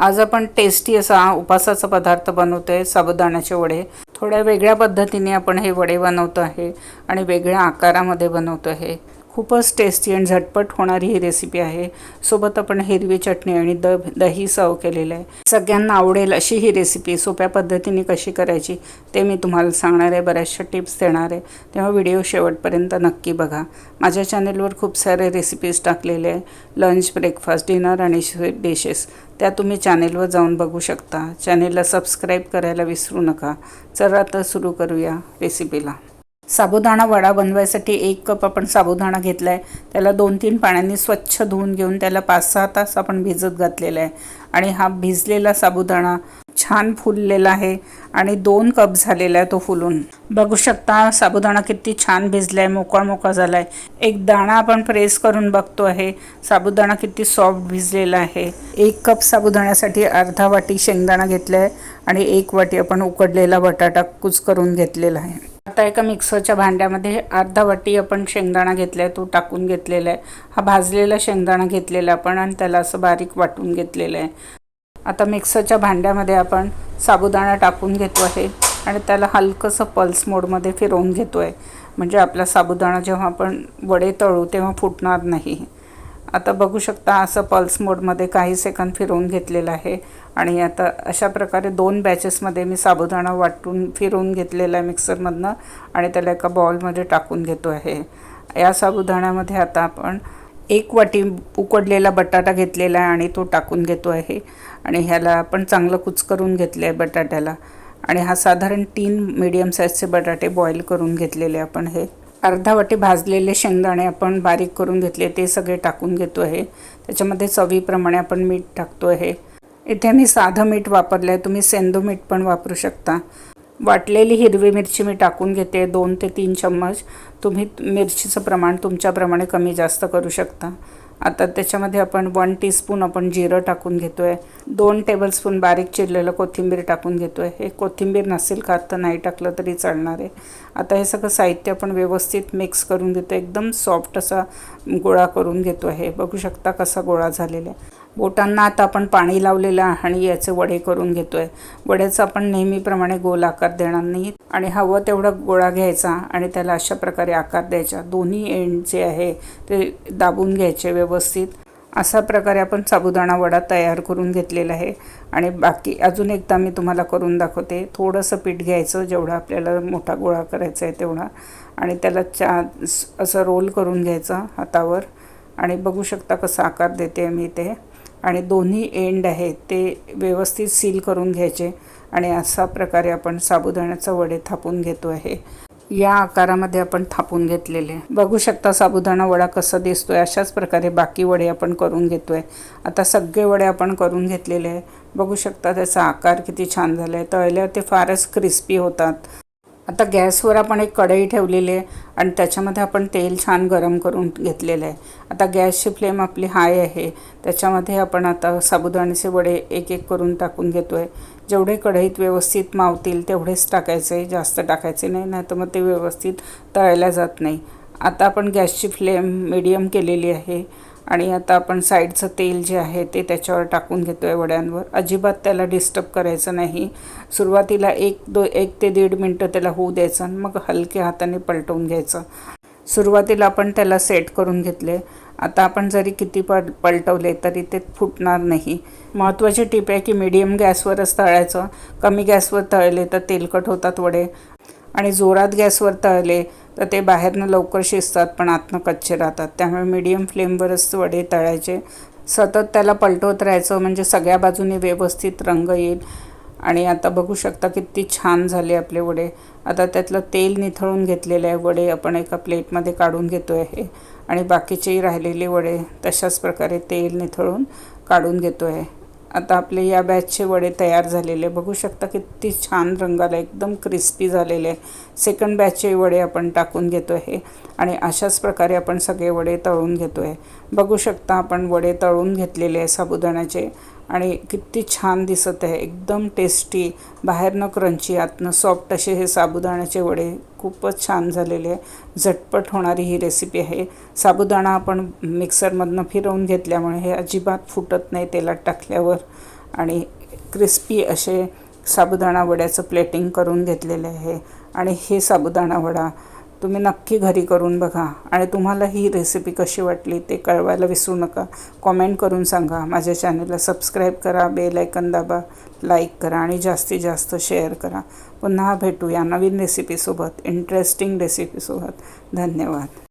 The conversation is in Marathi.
आज आपण टेस्टी असा उपासाचा पदार्थ बनवतो आहे साबुदाण्याचे वडे. थोड्या वेगळ्या पद्धतीने आपण हे वडे बनवतो आहे आणि वेगळ्या आकारामध्ये बनवतो आहे. खूपच टेस्टी आणि झटपट होणारी ही रेसिपी आहे. सोबत आपण हिरवी चटणी आणि द दही सर्व केलेलं आहे. सगळ्यांना आवडेल अशी ही रेसिपी सोप्या पद्धतीने कशी करायची ते मी तुम्हाला सांगणार आहे बऱ्याचशा टिप्स देणार आहे. तेव्हा व्हिडिओ शेवटपर्यंत नक्की बघा. माझ्या चॅनेलवर खूप सारे रेसिपीज टाकलेले आहे. लंच ब्रेकफास्ट डिनर आणि स्वीट डिशेस त्या तुम्ही चॅनेलवर जाऊन बघू शकता. चॅनेलला सबस्क्राईब करायला विसरू नका. चला तर सुरू करूया रेसिपीला साबुदाणा वडा बनवायसाठी एक कप आपण साबुदाणा घेतला आहे त्याला दोन तीन पाण्याने स्वच्छ धुवून घेऊन त्याला पाच सहा तास आपण भिजत घातलेला आहे. आणि हा भिजलेला साबुदाणा छान फुललेला आहे आणि दोन कप झालेला आहे तो फुलून. बघू शकता साबुदाणा किती छान भिजला आहे मोकळा मोकळा झाला आहे एक दाणा आपण प्रेस करून बघतो आहे. साबुदाणा किती सॉफ्ट भिजलेला आहे. एक कप साबुदाण्यासाठी अर्धा वाटी शेंगदाणा घेतला आहे आणि एक वाटी आपण उकडलेला बटाटा कुच करून घेतलेला आहे. आता एका मिक्सरच्या भांड्यामध्ये अर्धा वाटी आपण शेंगदाणा घेतला आहे तो टाकून घेतलेला आहे. हा भाजलेला शेंगदाणा घेतलेला आपण आणि त्याला असं बारीक वाटून घेतलेलं आहे. आता मिक्सरच्या भांड्यामध्ये आपण साबुदाणा टाकून घेतो आहे आणि त्याला हलकंसं पल्स मोडमध्ये फिरवून घेतो आहे म्हणजे आपला साबुदाणा जेव्हा आपण वडे तळू तेव्हा फुटणार नाही. आता बघू शकता असं पल्स मोडमध्ये काही सेकंद फिरवून घेतलेलं आहे. आणि आता अशा प्रकारे दोन बॅचेसमध्ये मी साबुदाणा वाटून फिरवून घेतलेला आहे मिक्सरमधनं आणि त्याला एका बॉलमध्ये टाकून घेतो आहे. या साबुदाण्यामध्ये आता आपण एक वाटी उकडलेला बटाटा घेतलेला आहे आणि तो टाकून घेतो आहे. आणि ह्याला आपण चांगलं कुचकरून घेतलं आहे बटाट्याला. आणि हा साधारण तीन मीडियम साईजचे बटाटे बॉईल करून घेतलेले आपण हे. अर्धा वाटी भाजलेले शेंगदाणे आपण बारीक करून घेतले ते सगळे टाकून घेतो आहे. त्याच्यामध्ये चवीप्रमाणे आपण मीठ टाकतो आहे. इथे मी साधं मीठ वापरलं आहे तुम्ही सेंदू मीठ पण वापरू शकता. वाटलेली हिरवी मिरची मी टाकून घेते दोन ते तीन चम्मच. तुम्ही मिरचीचं प्रमाण तुमच्याप्रमाणे कमी जास्त करू शकता. आता त्याच्यामध्ये आपण वन टीस्पून आपण जिरं टाकून घेतो आहे दोन टेबलस्पून बारीक चिरलेलं कोथिंबीर टाकून घेतो आहे हे कोथिंबीर नसेल का तर नाही टाकलं तरी चालणार आहे. आता हे सगळं साहित्य आपण व्यवस्थित मिक्स करून घेतो एकदम सॉफ्ट असा गोळा करून घेतो आहे बघू शकता कसा गोळा झालेला आहे. बोटांना आता आपण पाणी लावलेलं आहे आणि याचे वडे करून घेतो आहे वड्याचा आपण नेहमीप्रमाणे गोल आकार देणार नाही आणि हवं तेवढा गोळा घ्यायचा आणि त्याला अशा प्रकारे आकार द्यायचा. दोन्ही एंड जे आहे ते दाबून घ्यायचे व्यवस्थित. अशा प्रकारे आपण साबुदाणा वडा तयार करून घेतलेला आहे. आणि बाकी अजून एकदा मी तुम्हाला करून दाखवते. थोडंसं पीठ घ्यायचं जेवढा आपल्याला मोठा गोळा करायचा आहे तेवढा. आणि त्याला चा असं रोल करून घ्यायचं हातावर. आणि बघू शकता कसा आकार देते मी ते. आणि दोन्ही एंड आहेत ते व्यवस्थित सील करून घ्यायचे आणि अशा प्रकारे आपण साबुदाण्याचा वडे थापून घेतो आहे. या आकारामध्ये आपण थापून घेतलेले. बघू शकता साबुदाणा वडा कसा दिसतोय अशाच प्रकारे बाकी वडे आपण करून घेतोय. आता सगळे वडे आपण करून घेतलेले आहे. बघू शकता त्याचा आकार किती छान झाला आहे तळल्यावर ते फारच क्रिस्पी होतात. आता गॅसवर आपण एक कढई ठेवलेली आहे आणि त्याच्यामध्ये आपण तेल छान गरम करून घेतलेलं आहे. आता गॅसची फ्लेम आपली हाय आहे. त्याच्यामध्ये आपण आता साबुदाण्याचे वडे एक एक करून टाकून घेतो आहे जेवढे कढईत व्यवस्थित मावतील तेवढेच टाकायचे जास्त टाकायचे नाही नाही तर मग ते व्यवस्थित तळायला जात नाही. आता आपण गॅसची फ्लेम मिडियम केलेली आहे. आणि आता आपण साईडचं तेल जे आहे ते त्याच्यावर टाकून घेतो आहे वड्यांवर. अजिबात त्याला डिस्टर्ब करायचं नाही. सुरुवातीला एक दो एक ते दीड मिनटं त्याला होऊ द्यायचं आणि मग हलक्या हाताने पलटवून घ्यायचं. सुरुवातीला आपण त्याला सेट करून घेतले. आता आपण जरी किती पल पलटवले तरी ते फुटणार नाही. महत्त्वाची टीप आहे की मीडियम गॅसवरच तळायचं. कमी गॅसवर तळले तर तेलकट होतात वडे. आणि जोरात गॅसवर तळले तर ते बाहेरनं लवकर शिजतात पण आतनं कच्चे राहतात. त्यामुळे मीडियम फ्लेमवरच वडे तळायचे. सतत त्याला पलटवत राहायचं म्हणजे सगळ्या बाजूने व्यवस्थित रंग येईल. आणि आता बघू शकता किती छान झाले आपले वडे. आता त्यातलं तेल निथळून घेतलेलं आहे. वडे आपण एका प्लेटमध्ये काढून घेतो आहे आणि बाकीचेही राहिलेले वडे तशाच प्रकारे तेल निथळून काढून घेतो आहे आता आपले या बॅचचे वडे तयार झालेले बघू शकता किती छान रंगाला एकदम क्रिस्पी झालेले सेकंड बॅचचे वडे आपण टाकून घेतो आहे आणि अशाच प्रकारे आपण सगळे वडे तळून घेतो आहे बघू शकता आपण वडे तळून घेतलेले आहे साबुदाण्याचे. आणि किती छान दिसत आहे. एकदम टेस्टी बाहेरनं क्रंची आतनं सॉफ्ट असे हे साबुदाण्याचे वडे खूपच छान झालेले आहे. झटपट होणारी ही रेसिपी आहे. साबुदाणा आपण मिक्सरमधनं फिरवून घेतल्यामुळे हे अजिबात फुटत नाही तेलात टाकल्यावर. आणि क्रिस्पी असे साबुदाणा वड्याचं प्लेटिंग करून घेतलेले आहे. आणि हे साबुदाणा वडा तुम्ही नक्की घरी करून बघा. आणि तुम्हाला ही रेसिपी कशी वाटली ते कळवायला विसरू नका. कॉमेंट करून सांगा. माझ्या चॅनलला सबस्क्राईब करा. बेल ऐकन दाबा. लाईक करा. आणि जास्तीत जास्त शेअर करा. पुन्हा भेटू या नवीन रेसिपीसोबत इंटरेस्टिंग रेसिपीसोबत धन्यवाद.